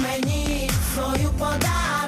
мені свою подай.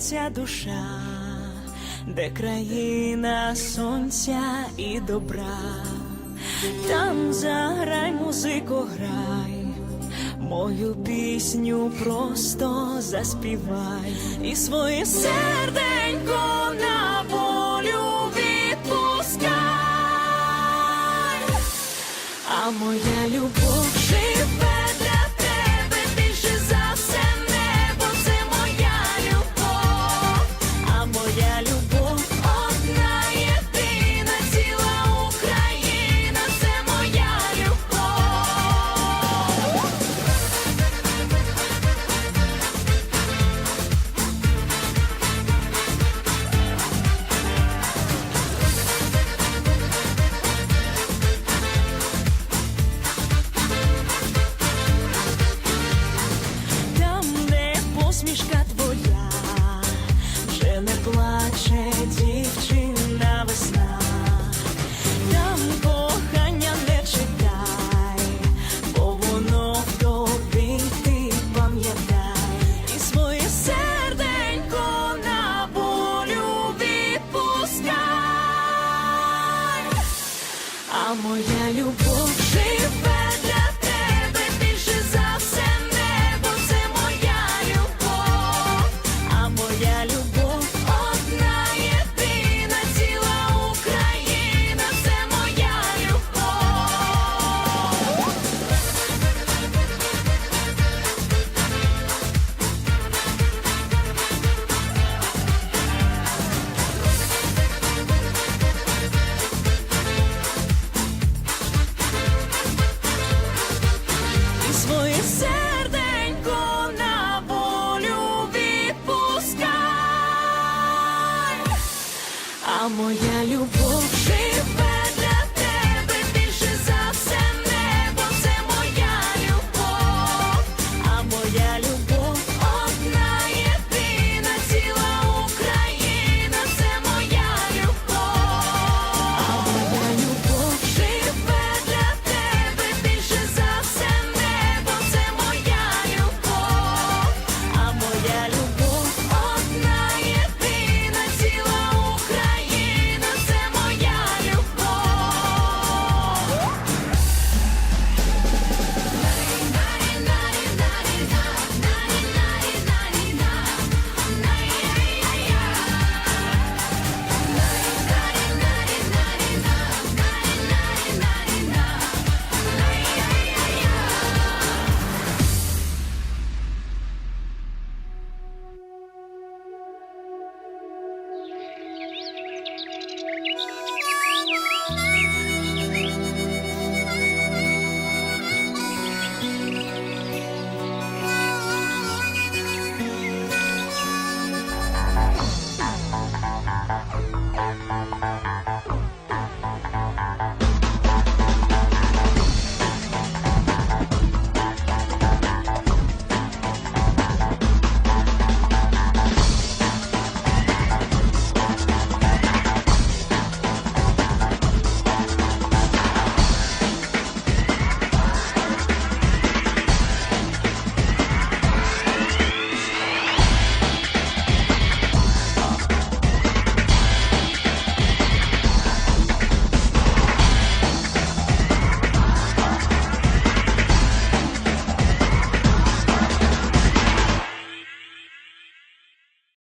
б'ється душа, де країна сонця і добра, там заграй музику, грай, мою пісню просто заспівай і своє серденько на волю відпускай, а моя любов жива. моя любов. моя любов.